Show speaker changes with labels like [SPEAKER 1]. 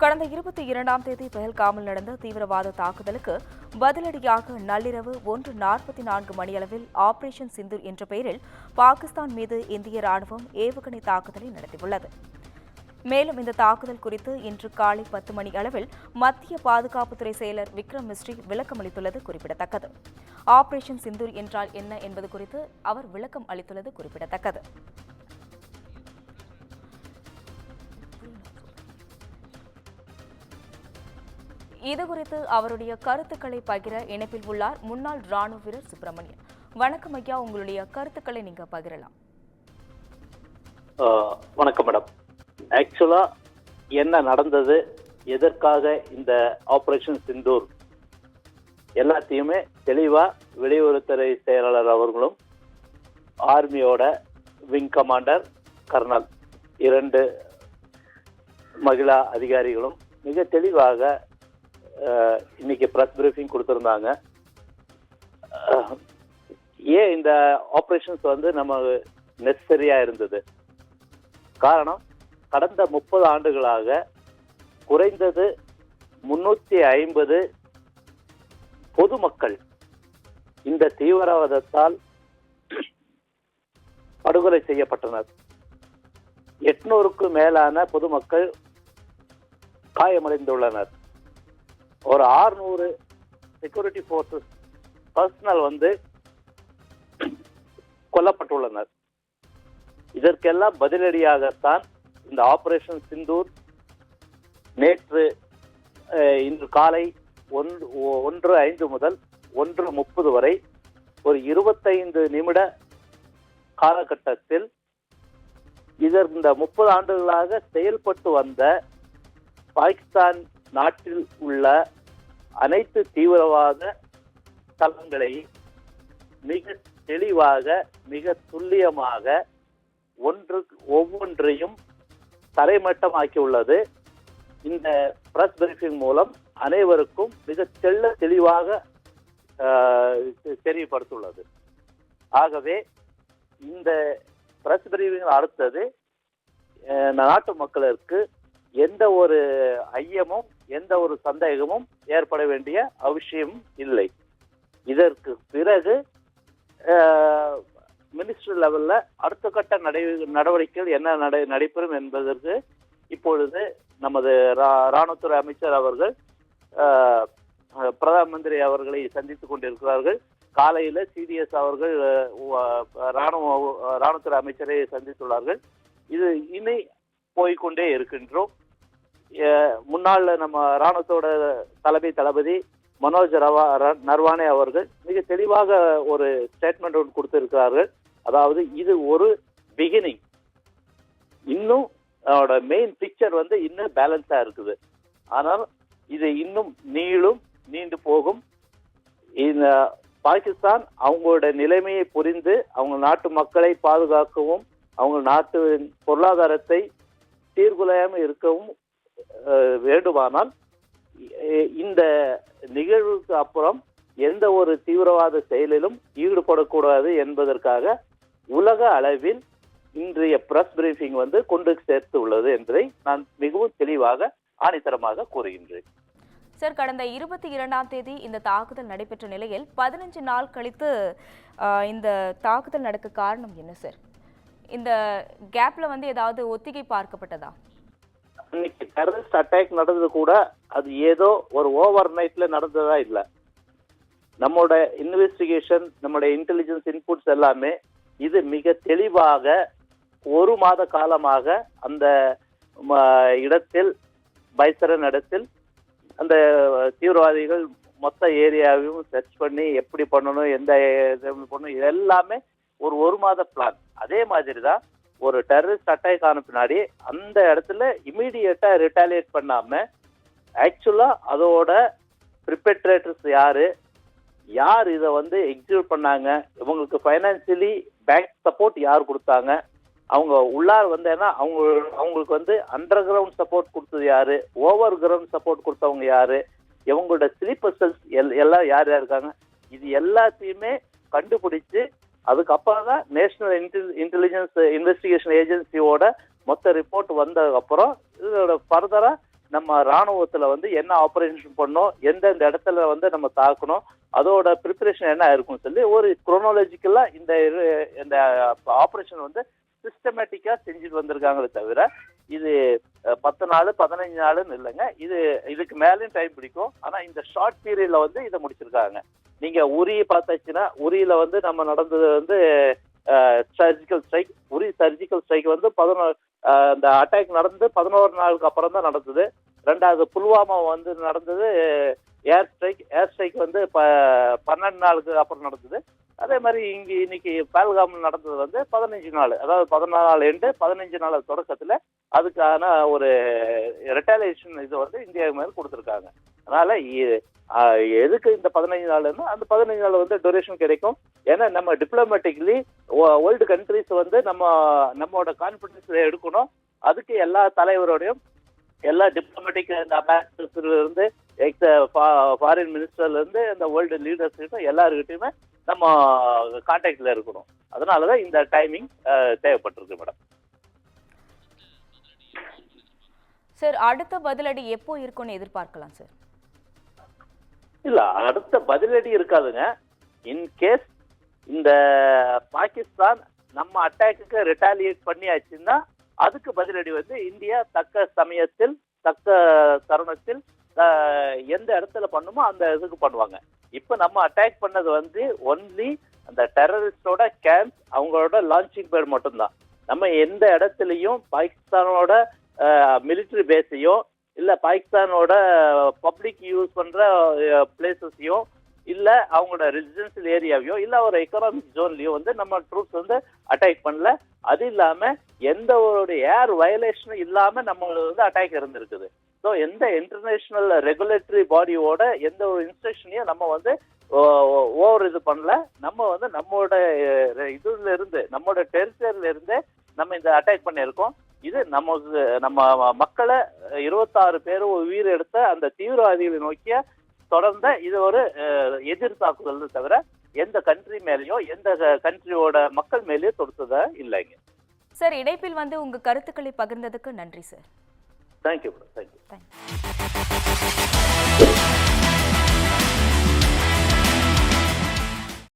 [SPEAKER 1] கடந்த இருபத்தி இரண்டாம் தேதி பெஹல்காமில் நடந்த தீவிரவாத தாக்குதலுக்கு பதிலடியாக நள்ளிரவு ஒன்று நாற்பத்தி நான்கு மணியளவில் ஆபரேஷன் சிந்தூர் என்ற பெயரில் பாகிஸ்தான் மீது இந்திய ராணுவம் ஏவுகணை தாக்குதலை நடத்தியுள்ளது. மேலும் இந்த தாக்குதல் குறித்து இன்று காலை பத்து மணி அளவில் மத்திய பாதுகாப்புத்துறை செயலர் விக்ரம் மிஸ்ரி விளக்கமளித்துள்ளது குறிப்பிடத்தக்கது. ஆபரேஷன் சிந்தூர் என்றால் என்ன என்பது குறித்து அவர் விளக்கம் அளித்துள்ளது குறிப்பிடத்தக்கது. இதுகுறித்து அவருடைய கருத்துக்களை பகிர இணைப்பில் உள்ளார் முன்னாள் ராணுவ வீரர் சுப்பிரமணியன். வணக்கம் ஐயா உங்களுடைய கருத்துக்களை நீங்க பகிரலாம்.
[SPEAKER 2] வணக்கம் மேடம். ஆக்சுவலா என்ன நடந்தது எதற்காக இந்த ஆபரேஷன் சிந்தூர்? எல்லாத்தையுமே தெளிவா வெளியுறவுத்துறை செயலாளர் அவர்களும் ஆர்மியோட விங் கமாண்டர் கர்னல் இரண்டு மகிழா அதிகாரிகளும் மிக தெளிவாக இன்னைக்கு ப்ரெஸ் பிரீஃபிங் கொடுத்துருந்தாங்க. ஏன் இந்த ஆப்ரேஷன்ஸ் வந்து நம்ம நெசசரியா இருந்தது? காரணம் கடந்த முப்பது ஆண்டுகளாக குறைந்தது முன்னூற்றி ஐம்பது பொதுமக்கள் இந்த தீவிரவாதத்தால் படுகொலை செய்யப்பட்டனர். எட்நூறுக்கும் மேலான பொதுமக்கள் காயமடைந்துள்ளனர். ஒரு ஆறுநூறு செக்யூரிட்டி ஃபோர்ஸஸ் பர்சனல் வந்து கொல்லப்பட்டுள்ளனர். இதற்கெல்லாம் பதிலடியாகத்தான் இந்த ஆபரேஷன் சிந்தூர் நேற்று இன்று காலை ஒன்று ஒன்று ஐந்து முதல் ஒன்று முப்பது வரை ஒரு இருபத்தைந்து நிமிட காலகட்டத்தில் இதர் இந்த முப்பது ஆண்டுகளாக செயல்பட்டு வந்த பாகிஸ்தான் நாட்டில் உள்ள அனைத்து தீவிரவாத தளங்களை மிக தெளிவாக மிக துல்லியமாக ஒன்று ஒவ்வொன்றையும் தரைமட்டமாக்கியுள்ளது. இந்த பிரஸ் பிரீஃபிங் மூலம் அனைவருக்கும் மிக தெள்ள தெளிவாக தெரியப்படுத்துள்ளது. தெரியப்படுத்தியுள்ளது ஆகவே இந்த பிரஸ் பிரீஃபிங் அடுத்தது நாட்டு மக்களுக்கு எந்த ஒரு ஐயமும் எந்த ஒரு சந்தேகமும் ஏற்பட வேண்டிய அவசியம் இல்லை. இதற்கு பிறகு மினிஸ்டர் லெவலில் அடுத்த கட்ட நடை நடவடிக்கைகள் என்ன நடை நடைபெறும் என்பதற்கு இப்பொழுது நமது ரா- ராணுவத்துறை அமைச்சர் அவர்கள் பிரதம மந்திரி அவர்களை சந்தித்துக் கொண்டிருக்கிறார்கள். காலையில் சிடிஎஸ் அவர்கள் ராணுவ ராணுவத்துறை அமைச்சரை சந்தித்துள்ளார்கள். இது இனி போய்க்கொண்டே இருக்கின்றோம். முன்னாள் நம்ம ராணுவத்தோட தலைமை தளபதி மனோஜ் ரவா நர்வானே அவர்கள் மிக தெளிவாக ஒரு ஸ்டேட்மெண்ட் ஒன்று கொடுத்திருக்கிறார்கள். அதாவது இது ஒரு பிகினிங் இன்னும் அதோட மெயின் பிக்சர் வந்து இன்னும் பேலன்ஸா இருக்குது. ஆனால் இது இன்னும் நீளும் நீண்டு போகும். இந்த பாகிஸ்தான் அவங்களோட நிலைமையை புரிந்து அவங்க நாட்டு மக்களை பாதுகாக்கவும் அவங்க நாட்டு பொருளாதாரத்தை சீர்குலையாமல் இருக்கவும் வேண்டுமானால் இந்த நிகழ்வுக்கு அப்புறம் எந்த ஒரு தீவிரவாத செயலிலும் ஈடுபடக்கூடாது என்பதற்காக உலக அளவில் இன்றைய பிரஸ் பிரீஃபிங் வந்து கொண்டு சேர்த்து உள்ளது என்பதை நான் மிகவும் தெளிவாக ஆணித்தரமாக கூறுகின்றேன்.
[SPEAKER 1] சார் கடந்த இருபத்தி இரண்டாம் தேதி இந்த தாக்குதல் நடைபெற்ற நிலையில் பதினஞ்சு நாள் கழித்து இந்த தாக்குதல் நடக்க காரணம் என்ன சார்? இந்த கேப்ல வந்து ஏதாவது ஒத்திகை பார்க்கப்பட்டதா?
[SPEAKER 2] இன்னைக்கு டெரரிஸ்ட் அட்டாக் நடந்தது கூட அது ஏதோ ஒரு ஓவர் நைட்ல நடந்ததா இல்லை. நம்மளோட இன்வெஸ்டிகேஷன் நம்மளுடைய இன்டெலிஜென்ஸ் இன்புட்ஸ் எல்லாமே இது மிக தெளிவாக ஒரு மாத காலமாக அந்த ம, இடத்தில் பைசரன் இடத்தில் அந்த தீவிரவாதிகள் மொத்த ஏரியாவையும் சர்ச் பண்ணி எப்படி பண்ணணும் எந்த இது பண்ணணும் இது எல்லாமே ஒரு ஒரு மாத பிளான் அதே மாதிரி தான் ஒரு டெரரிஸ்ட் அட்டாக் ஆன பின்னாடி அந்த இடத்துல இமீடியட்டா ரிட்டாலியேட் பண்ணாம ஆக்சுவலா அதோட ப்ரிப்பரேட்டர்ஸ் யாரு? யார் இதை வந்து எக்ஸிக்யூட் பண்ணாங்க? இவங்களுக்கு ஃபைனான்சியலி பேங்க் சப்போர்ட் யார் கொடுத்தாங்க? அவங்க உள்ளார் வந்தேன்னா அவங்க அவங்களுக்கு வந்து அண்டர் கிரவுண்ட் சப்போர்ட் கொடுத்தது யாரு? ஓவர் கிரவுண்ட் சப்போர்ட் கொடுத்தவங்க யாரு? இவங்களோட ஸ்லீப்பர் செல்ஸ் எல்லாம் யார் யார் இருக்காங்க? இது எல்லாத்தையுமே கண்டுபிடிச்சு அதுக்கப்புறம் தான் நேஷனல் இன்டெலிஜென்ஸ் இன்வெஸ்டிகேஷன் ஏஜென்சியோட மொத்த ரிப்போர்ட் வந்ததுக்கப்புறம் இதோட ஃபர்தராக நம்ம ராணுவத்தில் வந்து என்ன ஆப்ரேஷன் பண்ணோம் எந்தெந்த இடத்துல வந்து நம்ம தாக்கணும் அதோட ப்ரிப்பரேஷன் என்ன இருக்கும் சொல்லி ஒரு குரோனாலஜிக்கலாக இந்த இந்த ஆப்ரேஷன் வந்து சிஸ்டமேட்டிக்காக செஞ்சுட்டு வந்திருக்காங்களே தவிர இது பத்து நாள் பதினஞ்சு நாளுன்னு இல்லைங்க. இது இதுக்கு மேலேயும் டைம் பிடிக்கும். ஆனால் இந்த ஷார்ட் பீரியடில் வந்து இதை முடிச்சிருக்காங்க. நீங்க உரிய பார்த்தாச்சுன்னா உரியில வந்து நம்ம நடந்தது வந்து surgical strike Uri surgical strike வந்து பதினோரு அந்த அட்டாக் நடந்து பதினோரு நாளுக்கு அப்புறம் தான் நடந்தது. ரெண்டாவது புல்வாமா வந்து நடந்தது ஏர் ஸ்ட்ரைக் ஏர் ஸ்ட்ரைக் வந்து ப பன்னெண்டு நாளுக்கு அப்புறம் நடந்தது. அதே மாதிரி இங்கே இன்னைக்கு பேல்காம் நடந்தது வந்து பதினஞ்சு நாள். அதாவது பதினாலு நாள் எண்டு பதினஞ்சு நாள் தொடக்கத்தில் அதுக்கான ஒரு ரெட்டாலியேஷன் இது வந்து இந்தியா மேல் கொடுத்துருக்காங்க. அதனால எதுக்கு இந்த பதினஞ்சு நாள்னா அந்த பதினஞ்சு நாள் வந்து டொரேஷன் கிடைக்கும். ஏன்னா நம்ம டிப்ளமேட்டிக்லி வேர்ல்டு கண்ட்ரிஸ் வந்து நம்ம நம்மளோட கான்ஃபிடன்ஸ் எடுக்கணும். அதுக்கு எல்லா தலைவரோடையும் எல்லா டிப்ளமேட்டிக் இந்த இருந்து எக்ஸ் ஃபாரின் மினிஸ்டர்ல இருந்து இந்த வேர்ல்டு லீடர்ஸ் கிட்ட எல்லாருக்கிட்டையுமே நம்ம கான்டாக்ட்ல இருக்கணும். அதனாலதான் இந்த டைமிங் தேவைப்பட்டிருக்கு மேடம்.
[SPEAKER 1] சார் அடுத்த பதிலடி எப்போ இருக்கும்னு எதிர்பார்க்கலாம் சார்?
[SPEAKER 2] இல்ல அடுத்த பதிலடி இருக்காதுங்க. இன்கேஸ் இந்த பாகிஸ்தான் நம்ம அட்டாக்கு ரிட்டாலியேட் பண்ணியாச்சுன்னா அதுக்கு பதிலடி வந்து இந்தியா தக்க சமயத்தில் தக்க தருணத்தில் எந்த இடத்துல பண்ணுமோ அந்த இதுக்கு பண்ணுவாங்க. இப்ப நம்ம அட்டாக் பண்ணது வந்து ஒன்லி அந்த டெரரிஸ்டோட கேம்ப் அவங்களோட லான்ச்சிங் பேட் மட்டும்தான். நம்ம எந்த இடத்துலையும் பாகிஸ்தானோட மிலிட்டரி பேஸையோ இல்ல பாகிஸ்தானோட பப்ளிக் யூஸ் பண்ற பிளேசஸையும் இல்ல அவங்களோட ரெசிடென்சியல் ஏரியாவையோ இல்ல ஒரு எக்கனாமிக் ஜோன்லயோ வந்து நம்ம ட்ரூப்ஸ் வந்து அட்டாக் பண்ணல. அது இல்லாம எந்த ஒரு ஏர் வயலேஷனும் இல்லாம நம்மளுக்கு வந்து அட்டாக் இருந்திருக்குது. ஸோ எந்த இன்டர்நேஷனல் ரெகுலேட்டரி பாடியோட எந்த ஒரு இன்ஸ்ட்ரக்ஷனையும் நம்ம வந்து ஓவர் இது பண்ணல. நம்ம வந்து நம்மளோட இதுல இருந்து நம்மளோட டெரிட்டரியில இருந்து நம்ம இந்த அட்டாக் பண்ணியிருக்கோம். இது நமக்கு நம்ம மக்களை இருபத்தாறு பேர் உயிர் எடுத்த அந்த தீவிரவாதிகளை நோக்கிய தொடர்ந்த இது ஒரு எதிர் தாக்குதல் தவிர எந்த கண்ட்ரி மேலேயோ எந்த கண்ட்ரியோட மக்கள் மேலேயோ தொடுத்ததா இல்லைங்க.
[SPEAKER 1] சார் இணைப்பில் வந்து உங்க கருத்துக்களை பகிர்ந்ததுக்கு நன்றி சார்
[SPEAKER 2] தேங்க்யூ
[SPEAKER 1] தேங்க்யூ